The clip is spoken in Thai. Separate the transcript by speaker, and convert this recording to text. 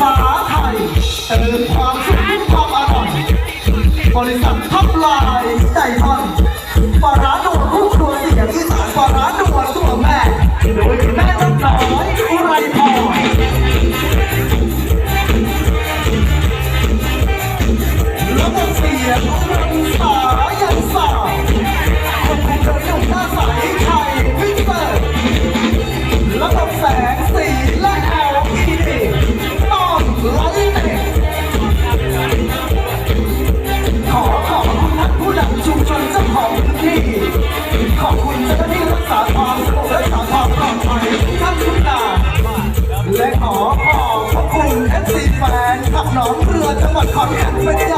Speaker 1: ฟ้าไทยเติมความสุขความอร่อยบริษัททับลายไก่ทอนปลาร้าหนวดคู่ครัวเสียงอีสานปลาร้าหนวดตัวแม่ สาทองและสาทองบรักษาความปลอดภัยท่านทุกนายและขอขอบพระคุณเอฟซีแฟนขับหนองเรือจังหวัดขอนแก่นเป็นอย่าง